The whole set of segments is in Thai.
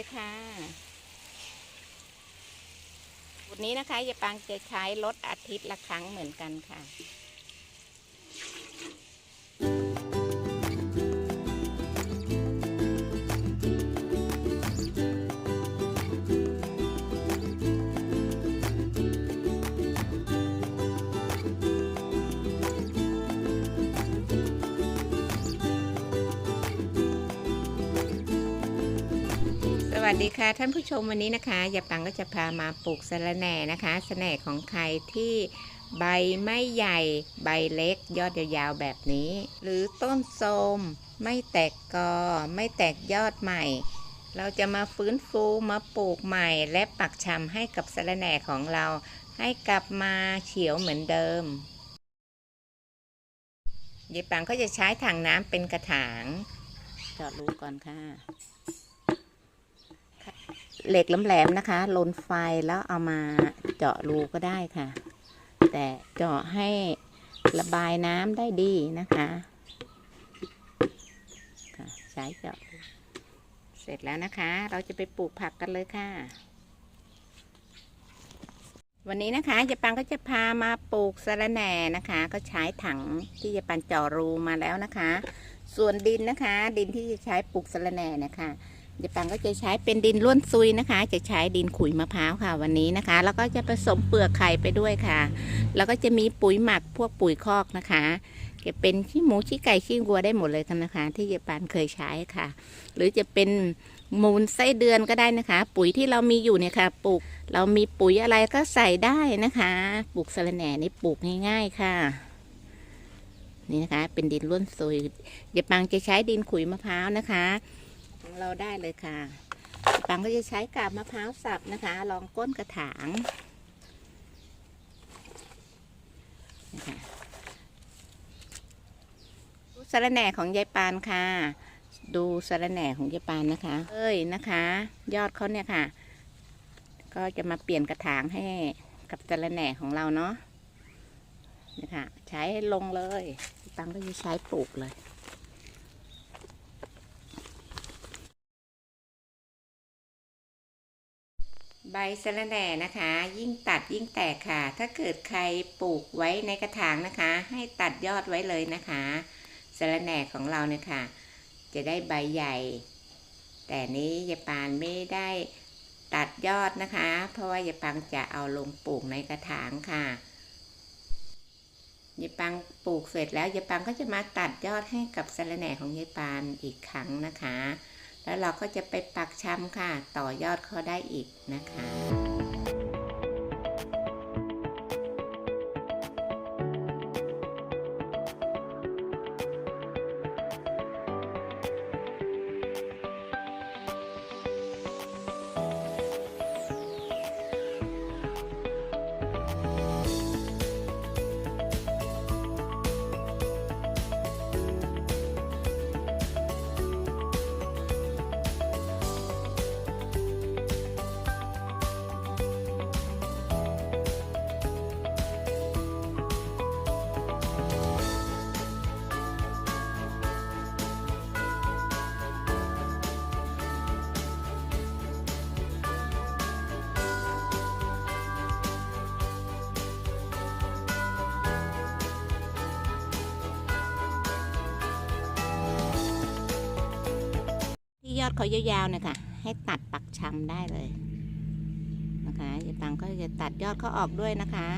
เลยค่ะวันนี้นะคะยายปางจะใช้รถอาทิตย์ละครั้งเหมือนกันค่ะ วัสดีค่ะท่านผู้ชมวันนี้นะคะยายปังก็จะพามาปลูกสะระแหน่นะคะสะแหน่ของใครที่ใบไม่ใหญ่ใบเล็ก ยอดยาวๆแบบนี้ หรือต้นโทมไม่แตกกอ ไม่แตกยอดใหม่ เราจะมาฟื้นฟูมาปลูกใหม่ และปักชำให้กับสะระแหน่ของเรา ให้กลับมาเขียวเหมือนเดิมยายปังก็จะใช้ถังน้ำเป็นกระถางเจาะรูก่อนค่ะ เหล็กแหลมๆนะคะลนไฟแล้วเอามาเจาะรูก็ได้ค่ะ แต่เจาะให้ระบายน้ำได้ดีนะคะใช้เจาะเสร็จแล้วนะคะ เราจะไปปลูกผักกันเลยค่ะ วันนี้นะคะยายปังก็จะพามาปลูกสะระแหน่นะคะ ก็ใช้ถังที่ยายปังเจาะรูมาแล้วนะคะ ส่วนดินนะคะ ดินที่จะใช้ปลูกสะระแหน่นะคะ เดี๋ยวปังก็จะใช้เป็นดินล้วนซุยนะคะ จะใช้ดินขุยมะพร้าวค่ะวันนี้นะคะ แล้วก็จะผสมเปลือกไข่ไปด้วยค่ะ แล้วก็จะมีปุ๋ยหมักพวกปุ๋ยคอกนะคะจะเป็นขี้หมูขี้ไก่ขี้วัวได้หมดเลยค่ะนะคะ ที่เยปานเคยใช้ค่ะ หรือจะเป็นมูลไส้เดือนก็ได้นะคะ ปุ๋ยที่เรามีอยู่เนี่ยค่ะปลูก เรามีปุ๋ยอะไรก็ใส่ได้นะคะปลูกสะระแหน่นี่ปลูกง่าย ๆค่ะ นี่นะคะ เป็นดินล้วนซุยเยปังจะใช้ดินขุยมะพร้าวนะคะ ของเราได้เลยค่ะปังก็จะใช้กาบมะพร้าวสับนะคะลองก้นกระถางดูสระแหน่ของยายปานค่ะ ดูสระแหน่ของยายปานนะคะ เอ้ยนะคะ ยอดเขาเนี่ยค่ะ ก็จะมาเปลี่ยนกระถางให้กับสระแหน่ของเราเนาะนะคะใช้ลงเลยปังก็จะใช้ปลูกเลย ใบสะระแหน่นะคะ ยิ่งตัดยิ่งแตกค่ะ ถ้าเกิดใครปลูกไว้ในกระถางนะคะ ให้ตัดยอดไว้เลยนะคะสะระแหน่ของเราเนี่ยค่ะ จะได้ใบใหญ่ แต่นี้ยายปานไม่ได้ตัดยอดนะคะ เพราะว่ายายปังจะเอาลงปลูกในกระถางค่ะยายปังปลูกเสร็จแล้วยายปังก็จะมาตัดยอดให้กับสะระแหน่ของยายปานอีกครั้งนะคะ แล้วเราก็จะไปปักชำค่ะ ต่อยอดเขาได้อีกนะคะ ดเขายาวๆเนี่ยค่ะให้ตัดปักชำได้เลยนะคะยายตังก็จะตัดยอดเขาออกด้วยนะคะ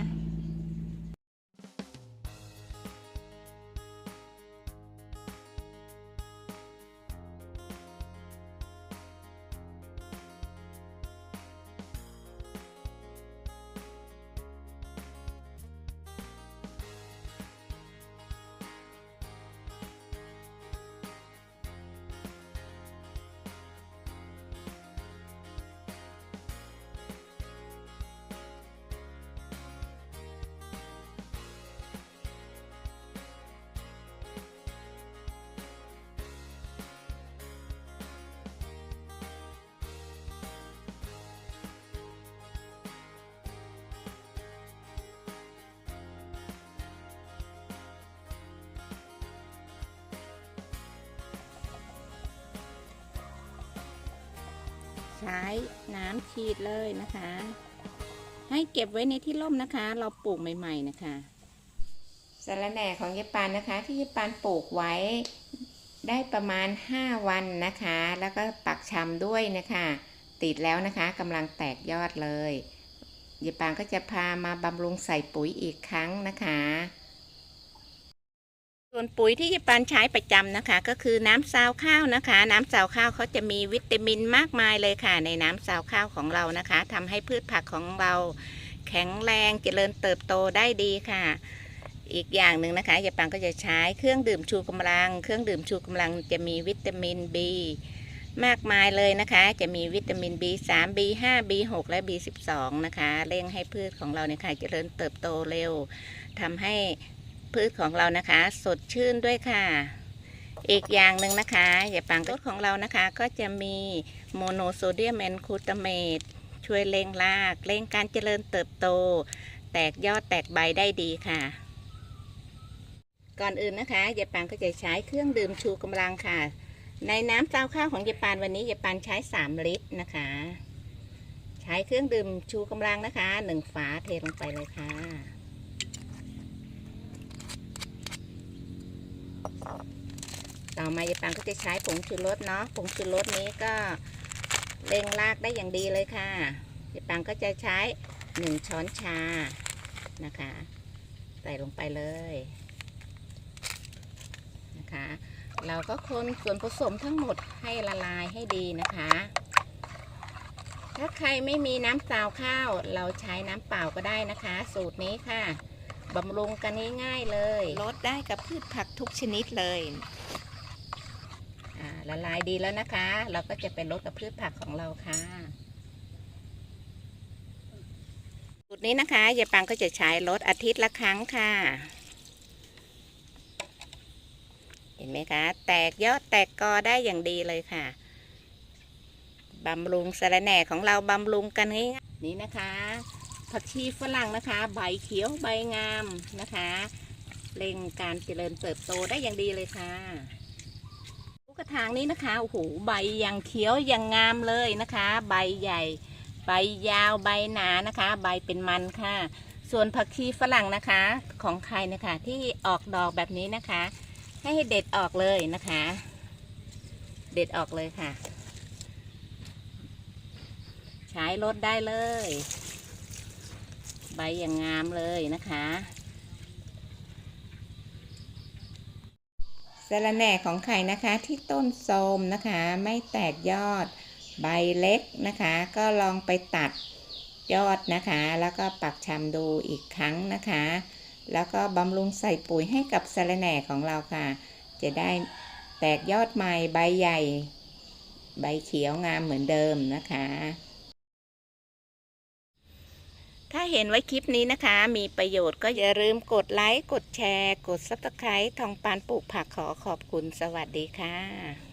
ใช้น้ำฉีดเลยนะคะ ให้เก็บไว้ในที่ร่มนะคะ เราปลูกใหม่ๆนะคะสาระแหน่ของยายปานนะคะ ที่ยายปานปลูกไว้ได้ประมาณ 5 วันนะคะ แล้วก็ปักชำด้วยนะคะ ติดแล้วนะคะกำลังแตกยอดเลยยายปางก็จะพามาบำรุงใส่ปุ๋ยอีกครั้งนะคะ วนปุ๋ยที่ยายปานใช้ประจำนะคะ ก็คือน้ำซาวข้าวนะคะ น้ำซาวข้าวเขาจะมีวิตามินมากมายเลยค่ะ ในน้ำซาวข้าวของเรานะคะทำให้พืชผักของเรา แข็งแรงเจริญเติบโตได้ดีค่ะ อีกอย่างหนึ่งนะคะยายปังก็จะใช้เครื่องดื่มชูกำลัง เครื่องดื่มชูกำลังจะมีวิตามิน B มากมายเลยนะคะ จะมีวิตามิน B3 B5 B6 และ B12 นะคะ เร่งให้พืชของเราเนี่ยค่ะเจริญเติบโตเร็วทำให้ พืชของเรานะคะ สดชื่นด้วยค่ะ อีกอย่างหนึ่งนะคะยาปังต้นของเรานะคะ ก็จะมีโมโนโซเดียมแอนคูตาเมตช่วยเร่งรากเร่งการเจริญเติบโต แตกยอดแตกใบได้ดีค่ะ ก่อนอื่นนะคะยายปานก็จะใช้เครื่องดื่มชูกำลังค่ะ ในน้ำเต้าข้าวของยายปานวันนี้ยายปานใช้ 3 ลิตรนะคะ ใช้เครื่องดื่มชูกำลังนะคะหนึ่งฝาเทลงไปเลยค่ะ ต่อมายายปานก็จะใช้ผงชูรสเนาะผงชูรสนี้ก็เร่งรากได้อย่างดีเลยค่ะยายปานก็จะใช้หนึ่งช้อนชานะคะ ใส่ลงไปเลยนะคะ เราก็คนส่วนผสมทั้งหมดให้ละลายให้ดีนะคะ ถ้าใครไม่มีน้ำซาวข้าว เราใช้น้ำเปล่าก็ได้นะคะ สูตรนี้ค่ะบำรุงกันง่ายๆเลย ลดได้กับพืชผักทุกชนิดเลย ละลายดีแล้วนะคะ เราก็จะไปลดกับพืชผักของเราค่ะสูตรนี้นะคะยายปังก็จะใช้ลดอาทิตย์ละครั้งค่ะ เห็นไหมคะ แตกยอดแตกกอได้อย่างดีเลยค่ะบำรุงสะระแหน่ของเราบำรุงกันง่ายๆนี่นะคะผักชีฝรั่งนะคะ ใบเขียวใบงามนะคะเร่งการเจริญเติบโตได้อย่างดีเลยค่ะ ระถางนี้นะคะโอ้โหใบย่างเขียวย่างงามเลยนะคะ ใบใหญ่ ใบยาวใบหนานะคะ ใบเป็นมันค่ะ ส่วนผักชีฝรั่งนะคะ ของใครนะคะ ที่ออกดอกแบบนี้นะคะ ให้เด็ดออกเลยนะคะ เด็ดออกเลยค่ะ ใช้รถได้เลย ใบอย่างงามเลยนะคะ สะระแหน่ของไข่นะคะที่ต้นโทมนะคะ ไม่แตกยอดใบเล็กนะคะ ก็ลองไปตัดยอดนะคะ แล้วก็ปักชำดูอีกครั้งนะคะ แล้วก็บำรุงใส่ปุ๋ยให้กับสะระแหน่ของเราค่ะ จะได้แตกยอดใหม่ใบใหญ่ ใบเขียวงามเหมือนเดิมนะคะ ถ้าเห็นไว้คลิปนี้นะคะ มีประโยชน์ก็อย่าลืมกดไลค์ กดแชร์ กดซับสไครต์ทองปานปลูกผักขอขอบคุณสวัสดีค่ะ